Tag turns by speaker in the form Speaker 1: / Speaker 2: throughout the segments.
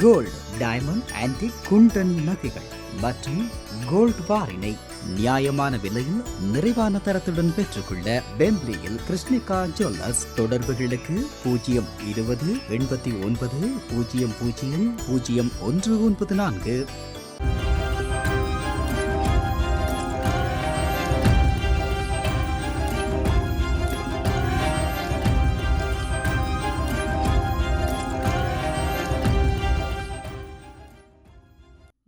Speaker 1: Gold diamond antique குண்டன் நகைகள் மற்றும் gold பாரினை நியாயமான விலையில் நிறைவான தரத்துடன் பெற்றுக்கொள்ள பெம்ப்லியில் கிருஷ்ணிகா ஜுவல்லர்ஸ் தொடர்புகளுக்கு பூஜ்ஜியம் இருபது எண்பத்தி ஒன்பது பூஜ்ஜியம் பூஜ்ஜியம் பூஜ்ஜியம் ஒன்று ஒன்பது நான்கு.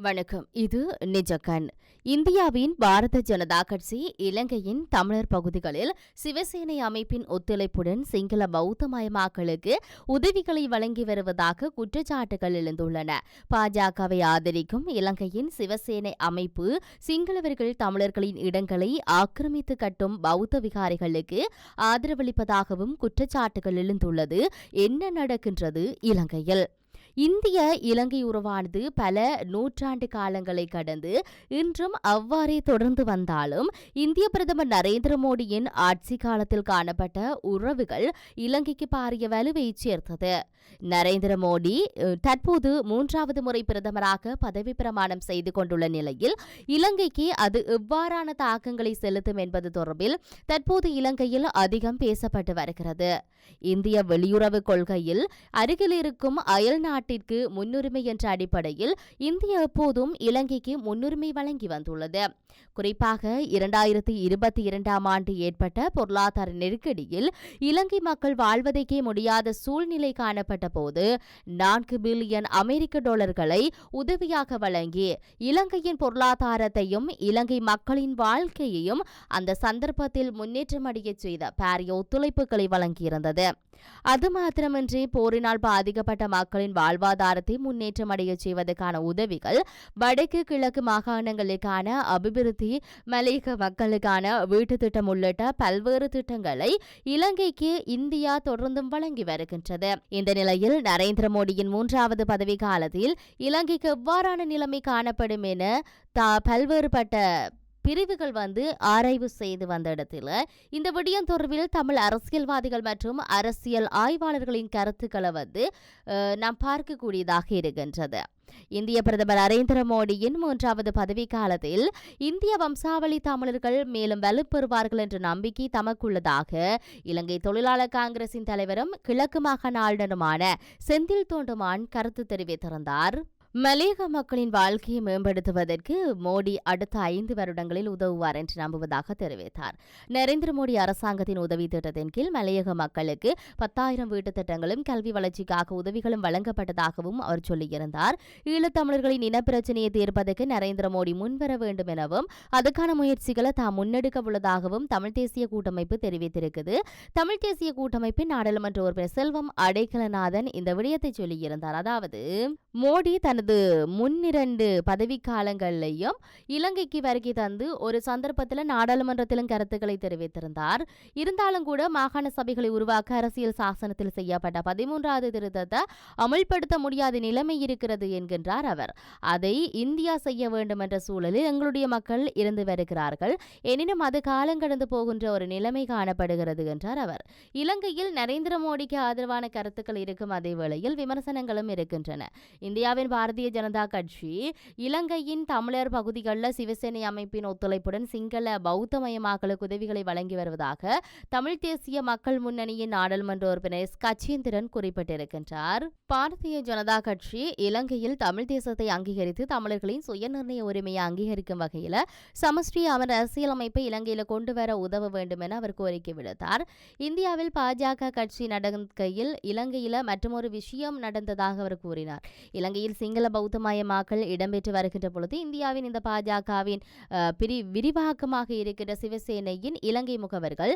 Speaker 2: வணக்கம். இது நிஜகன் இந்தியாவின் பாரத ஜனதா கட்சி இலங்கையின் தமிழர் பகுதிகளில் சிவசேனை அமைப்பின் ஒத்துழைப்புடன் சிங்கள பௌத்தமயமாக்கலுக்கு உதவிகளை வழங்கி வருவதாக குற்றச்சாட்டுகள் எழுந்துள்ளன. பாஜகவை ஆதரிக்கும் இலங்கையின் சிவசேனை அமைப்பு சிங்களவர்கள் தமிழர்களின் இடங்களை ஆக்கிரமித்து கட்டும் பௌத்த விகாரிகளுக்கு ஆதரவளிப்பதாகவும் குற்றச்சாட்டுகள் எழுந்துள்ளது. என்ன நடக்கின்றது இலங்கையில்? இந்திய இலங்கை உறவானது பல நூற்றாண்டு காலங்களை கடந்து இன்றும் அவ்வாறே தொடர்ந்து வந்தாலும் இந்திய பிரதமர் நரேந்திர மோடியின் ஆட்சி காலத்தில் காணப்பட்ட உறவுகள் இலங்கைக்கு பாரிய வலுவை சேர்த்தது. நரேந்திர மோடி தற்போது மூன்றாவது முறை பிரதமராக பதவி பிரமாணம் செய்து கொண்டுள்ள நிலையில் இலங்கைக்கு அது எவ்வாறான தாக்கங்களை செலுத்தும் என்பது தொடர்பில் தற்போது இலங்கையில் அதிகம் பேசப்பட்டு வருகிறது. இந்திய வெளியுறவு கொள்கையில் அருகில் இருக்கும் அயல் நாட்டிற்கு முன்னுரிமை என்ற அடிப்படையில் இந்தியா எப்போதும் இலங்கைக்கு முன்னுரிமை வழங்கி வந்துள்ளது. குறிப்பாக இரண்டாயிரத்தி இருபத்தி இரண்டாம் ஆண்டு ஏற்பட்ட பொருளாதார நெருக்கடியில் இலங்கை மக்கள் வாழ்வதற்கே முடியாத சூழ்நிலை காணப்பட்ட போது நான்கு பில்லியன் அமெரிக்க டாலர்களை உதவியாக வழங்கி இலங்கையின் பொருளாதாரத்தையும் இலங்கை மக்களின் வாழ்க்கையையும் அந்த சந்தர்ப்பத்தில் முன்னேற்றமடையச் செய்த பாரிய ஒத்துழைப்புகளை வழங்கியிருந்தது. அது மாத்திரமின்றி போரினால் பாதிக்கப்பட்ட மக்களின் வாழ்வாதாரத்தை முன்னேற்றமடையச் செய்வதற்கான உதவிகள் வடக்கு கிழக்கு மாகாணங்களுக்கான அபிவிருத்தி மலையக மக்களுக்கான வீட்டு திட்டம் உள்ளிட்ட பல்வேறு திட்டங்களை இலங்கைக்கு இந்தியா தொடர்ந்தும் வழங்கி வருகின்றது. இந்த நிலையில் நரேந்திர மோடியின் மூன்றாவது பதவி காலத்தில் இலங்கைக்கு எவ்வாறான நிலைமை காணப்படும் என பல்வேறுபட்ட பிரிவுகள் வந்து ஆராய்வு செய்து வந்த இடத்துல இந்த விடயம் தொடர்பில் தமிழ் அரசியல்வாதிகள் மற்றும் அரசியல் ஆய்வாளர்களின் கருத்துக்களை வந்து நாம் பார்க்கக்கூடியதாக இருக்கின்றது. இந்திய பிரதமர் நரேந்திர மோடியின் மூன்றாவது பதவி காலத்தில் இந்திய வம்சாவளி தமிழர்கள் மேலும் வலுப்பெறுவார்கள் என்ற நம்பிக்கை தமக்குள்ளதாக இலங்கை தொழிலாளர் காங்கிரசின் தலைவரும் கிழக்கு மாகாண ஆளுநருமான செந்தில் தோண்டுமான் கருத்து தெரிவித்திருந்தார். மலையக மக்களின் வாழ்க்கையை மேம்படுத்துவதற்கு மோடி அடுத்த ஐந்து வருடங்களில் உதவுவார் என்று நம்புவதாக தெரிவித்தார். நரேந்திர மோடி அரசாங்கத்தின் உதவி திட்டத்தின் கீழ் மலையக மக்களுக்கு பத்தாயிரம் வீட்டுத் திட்டங்களும் கல்வி வளர்ச்சிக்காக உதவிகளும் வழங்கப்பட்டதாகவும் அவர் சொல்லியிருந்தார். ஈழத்தமிழர்களின் இனப்பிரச்சனையை தீர்ப்பதற்கு நரேந்திர மோடி முன்வர வேண்டும் எனவும் அதுக்கான முயற்சிகளை தாம் முன்னெடுக்க உள்ளதாகவும் தமிழ் தேசிய கூட்டமைப்பு தெரிவித்திருக்குது. தமிழ் தேசிய கூட்டமைப்பின் நாடாளுமன்ற உறுப்பினர் செல்வம் அடைக்கலநாதன் இந்த விடயத்தை சொல்லியிருந்தார். அதாவது மோடி தன் தனது முன்னிரண்டு பதவி காலங்களிலையும் இலங்கைக்கு வருகை தந்து ஒரு சந்தர்ப்பத்தில் நாடாளுமன்றத்திலும் கருத்துக்களை தெரிவித்திருந்தார். இருந்தாலும் கூட மாகாண சபைகளை உருவாக்க அரசியல் சாசனத்தில் செய்யப்பட்ட பதிமூன்றாவது திருத்தத்தை அமல்படுத்த முடியாத நிலைமை இருக்கிறது என்கின்றார் அவர். அதை இந்தியா செய்ய வேண்டும் என்ற சூழலில் எங்களுடைய மக்கள் இருந்து வருகிறார்கள். எனினும் அது காலம் கடந்து போகின்ற ஒரு நிலைமை காணப்படுகிறது என்றார் அவர். இலங்கையில் நரேந்திர மோடிக்கு ஆதரவான கருத்துக்கள் இருக்கும் அதே வேளையில் விமர்சனங்களும் இருக்கின்றன. இந்தியாவின் பாரத பாரதிய ஜனதா கட்சி இலங்கையின் தமிழர் பகுதிகளில் சிவசேனை அமைப்பின் ஒத்துழைப்புடன் சிங்கள பௌத்த மயமாக்கலுக்கு உதவிகளை வழங்கி வருவதாக தமிழ் தேசிய மக்கள் முன்னணியின் நாடாளுமன்ற உறுப்பினர் எஸ் கச்சேந்திரன் குறிப்பிட்டிருக்கின்றார். பாரதிய ஜனதா கட்சி இலங்கையில் தமிழ் தேசத்தை அங்கீகரித்து தமிழர்களின் சுயநிர்ணய உரிமையை அங்கீகரிக்கும் வகையில் சமஷ்டி அமர் அரசியலமைப்பை இலங்கையில் கொண்டு வர உதவ வேண்டும் என அவர் கோரிக்கை விடுத்தார். இந்தியாவில் பாஜக கட்சி நடக்கையில் இலங்கையில் மற்றொரு விஷயம் நடந்ததாக அவர் கூறினார். இலங்கையில் சிங்கள சிங்கள பௌத்தமயமாக்கல் இடம்பெற்று வருகின்ற பொழுது இந்தியாவின் இந்த பாஜகவின் பிரி விரிவாக்கமாக இருக்கின்ற சிவசேனையின் இலங்கை முகவர்கள்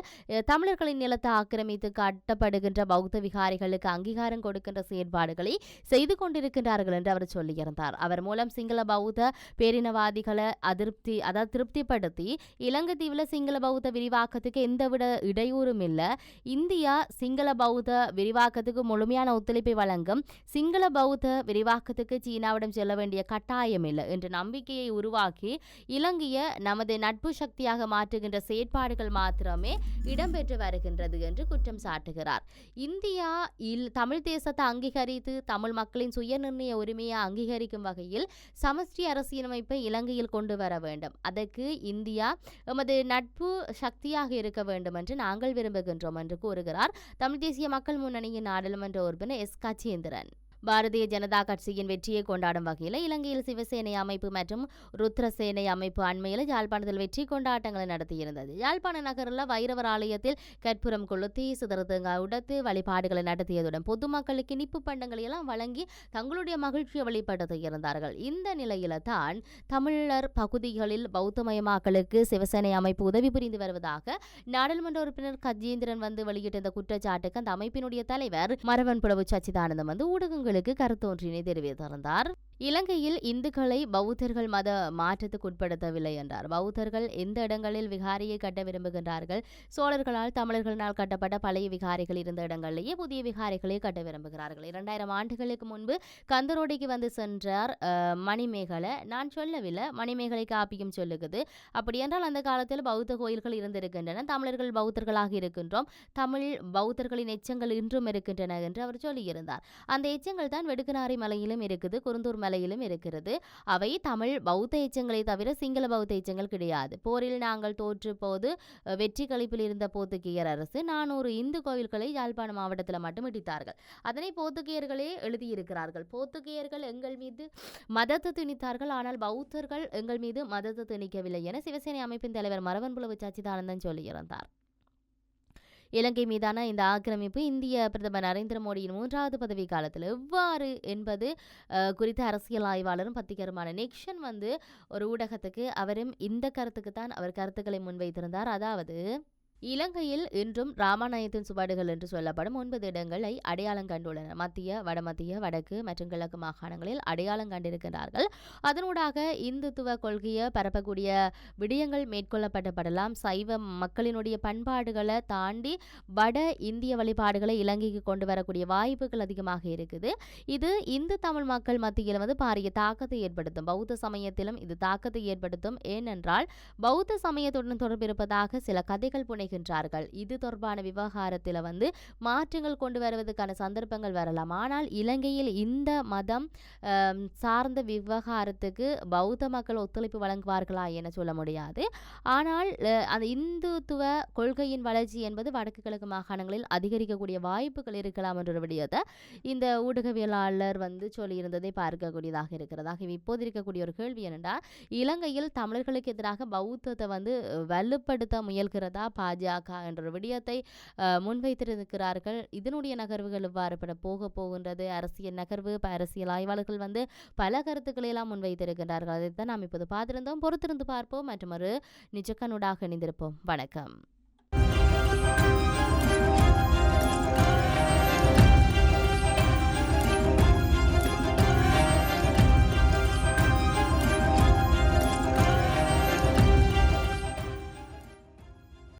Speaker 2: தமிழர்களின் நிலத்தை ஆக்கிரமித்து கட்டப்படுகின்ற பௌத்த விகாரிகளுக்கு அங்கீகாரம் கொடுக்கின்ற செயற்பாடுகளை செய்து கொண்டிருக்கின்றார்கள் என்று அவர் சொல்லியிருந்தார். அவர் மூலம் சிங்கள பௌத்த பேரினவாதிகளை அதிருப்தி அதாவது திருப்திப்படுத்தி இலங்கை தீவில் சிங்கள பௌத்த விரிவாக்கத்துக்கு எந்தவித இடையூறும் இல்லை. இந்தியா சிங்கள பௌத்த விரிவாக்கத்துக்கு முழுமையான ஒத்துழைப்பை வழங்கும் சிங்கள பௌத்த விரிவாக்கத்துக்கு சீன சீனாவிடம் செல்ல வேண்டிய கட்டாயம் இல்லை என்ற நம்பிக்கையை உருவாக்கி இலங்கைய நமது நட்பு சக்தியாக மாற்றுகின்ற செயற்பாடுகள் மாத்திரமே இடம்பெற்று வருகின்றது என்று குற்றம் சாட்டுகிறார். இந்தியா இல் தமிழ் தேசத்தை அங்கீகரித்து தமிழ் மக்களின் சுயநிர்ணய உரிமையை அங்கீகரிக்கும் வகையில் சமஷ்டி அரசியலமைப்பை இலங்கையில் கொண்டு வர வேண்டும். அதற்கு இந்தியா எமது நட்பு சக்தியாக இருக்க வேண்டும் என்று நாங்கள் விரும்புகின்றோம் என்று கூறுகிறார் தமிழ் தேசிய மக்கள் முன்னணியின் நாடாளுமன்ற உறுப்பினர் எஸ். கச்சேந்திரன் பாரதிய ஜனதா கட்சியின் வெற்றியை கொண்டாடும் வகையில் இலங்கையில் சிவசேனை அமைப்பு மற்றும் ருத்ரசேனை அமைப்பு அண்மையில் யாழ்ப்பாணத்தில் வெற்றி கொண்டாட்டங்களை நடத்தியிருந்தது. யாழ்ப்பாண நகரில் வைரவர் ஆலயத்தில் கற்பூரம் கொளுத்தி சிதறத்தங்காய் உடத்து வழிபாடுகளை நடத்தியதுடன் பொதுமக்களுக்கு இனிப்பு பண்டங்களை எல்லாம் வழங்கி தங்களுடைய மகிழ்ச்சியை வெளிப்படுத்தி இருந்தார்கள். இந்த நிலையில தான் தமிழர் பகுதிகளில் பௌத்தமயமாக்கலுக்கு சிவசேனை அமைப்பு உதவி புரிந்து வருவதாக நாடாளுமன்ற உறுப்பினர் கஜேந்திரன் வந்து வெளியிட்ட இந்த குற்றச்சாட்டுக்கு அந்த அமைப்பினுடைய தலைவர் மரவன் புலவு சச்சிதானந்தம் வந்து ஊடகங்கள் ஊடகங்களுக்கு கருத்தொன்றினை தெரிவித்திருந்தார். இலங்கையில் இந்துக்களை பௌத்தர்கள் மத மாற்றத்துக்கு உட்படுத்தவில்லை என்றார். பௌத்தர்கள் எந்த இடங்களில் விகாரியை கட்ட விரும்புகின்றார்கள்? சோழர்களால் தமிழர்களினால் கட்டப்பட்ட பழைய விகாரிகள் இருந்த இடங்களிலேயே புதிய விகாரிகளை கட்ட விரும்புகிறார்கள். இரண்டாயிரம் ஆண்டுகளுக்கு முன்பு கந்தரோடைக்கு வந்து சென்றார் மணிமேகலை. நான் சொல்லவில்லை. மணிமேகலை காப்பியும் சொல்லுகிறது. அப்படி என்றால் அந்த காலத்தில் பௌத்த கோயில்கள் இருந்திருக்கின்றன. தமிழர்கள் பௌத்தர்களாக இருக்கின்றோம். தமிழ் பௌத்தர்களின் எச்சங்கள் இன்றும் இருக்கின்றன என்று அவர் சொல்லியிருந்தார். அந்த எச்சங்கள் தான் வெடுக்கனாரி மலையிலும் இருக்குது. குருந்தூர் மலையிலும் இருக்கிறது. அவை தமிழ் பௌத்த எச்சங்களை தவிர சிங்கள பௌத்த எச்சங்கள் கிடையாது. போரில் நாங்கள் தோற்று போது வெற்றி கழிப்பில் இருந்த போர்த்துகீயர் அரசு நானூறு இந்து கோவில்களை யாழ்ப்பாண மாவட்டத்தில் மட்டும் இடித்தார்கள். அதனை போர்த்துகீயர்களே எழுதியிருக்கிறார்கள். போர்த்துகீயர்கள் எங்கள் மீது மதத்தை திணித்தார்கள். ஆனால் பௌத்தர்கள் எங்கள் மீது மதத்தை திணிக்கவில்லை என சிவசேனை அமைப்பின் தலைவர் மரவன்புலவு சச்சிதானந்தன் சொல்லியிருந்தார். இலங்கை மீதான இந்த ஆக்கிரமிப்பு இந்திய பிரதமர் நரேந்திர மோடியின் மூன்றாவது பதவி காலத்தில் எவ்வாறு என்பது அஹ், குறித்த அரசியல் ஆய்வாளரும் பத்திரிகருமான நிக்ஷன் வந்து ஒரு ஊடகத்துக்கு அவரும் இந்த கருத்துக்கு தான் அவர் கருத்துக்களை முன்வைத்திருந்தார். அதாவது இலங்கையில் இன்றும் ராமாநாயத்தின் சுவடுகள் என்று சொல்லப்படும் ஒன்பது இடங்களை அடையாளம் கண்டுள்ளனர் மத்திய வடமத்திய வடக்கு மற்றும் கிழக்கு மாகாணங்களில் அடையாளம் கண்டிருக்கிறார்கள். அதனூடாக இந்துத்துவ கொள்கையை பரப்பக்கூடிய விடயங்கள் மேற்கொள்ளப்படப்படலாம் சைவ மக்களினுடைய பண்பாடுகளை தாண்டி வட இந்திய வழிபாடுகளை இலங்கைக்கு கொண்டு வரக்கூடிய வாய்ப்புகள் அதிகமாக இருக்குது. இது இந்து தமிழ் மக்கள் மத்தியில் வந்து பாரிய தாக்கத்தை ஏற்படுத்தும். பௌத்த சமயத்திலும் இது தாக்கத்தை ஏற்படுத்தும். ஏனென்றால் பௌத்த சமயத்துடன் தொடர்பு இருப்பதாக சில கதைகள் புனை புனைகின்றார்கள் இது தொடர்பான விவகாரத்தில் வந்து மாற்றங்கள் கொண்டு வருவதற்கான சந்தர்ப்பங்கள் வரலாம். ஆனால் இலங்கையில் இந்த மதம் சார்ந்த விவகாரத்துக்கு பௌத்த மக்கள் ஒத்துழைப்பு வழங்குவார்களா என சொல்ல முடியாது. ஆனால் அந்த இந்துத்துவ கொள்கையின் வளர்ச்சி என்பது வடக்கு கிழக்கு மாகாணங்களில் அதிகரிக்கக்கூடிய வாய்ப்புகள் இருக்கலாம் என்ற விடயத்தை இந்த ஊடகவியலாளர் வந்து சொல்லியிருந்ததை பார்க்கக்கூடியதாக இருக்கிறது. ஆகவே இப்போது இருக்கக்கூடிய ஒரு கேள்வி என்னென்றால் இலங்கையில் தமிழர்களுக்கு எதிராக பௌத்தத்தை வந்து வலுப்படுத்த முயல்கிறதா பா பாஜக என்ற ஒரு விடயத்தை முன்வைத்திருக்கிறார்கள். இதனுடைய நகர்வுகள் இவ்வாறு பட போக போகின்றது? அரசியல் நகர்வு அரசியல் ஆய்வாளர்கள் வந்து பல கருத்துக்களை எல்லாம் முன்வைத்திருக்கிறார்கள் அதைத்தான் நாம் இப்போது பார்த்திருந்தோம். பொறுத்திருந்து பார்ப்போம். மற்றும் ஒரு நிஜக்கனுடாக இணைந்திருப்போம். வணக்கம்.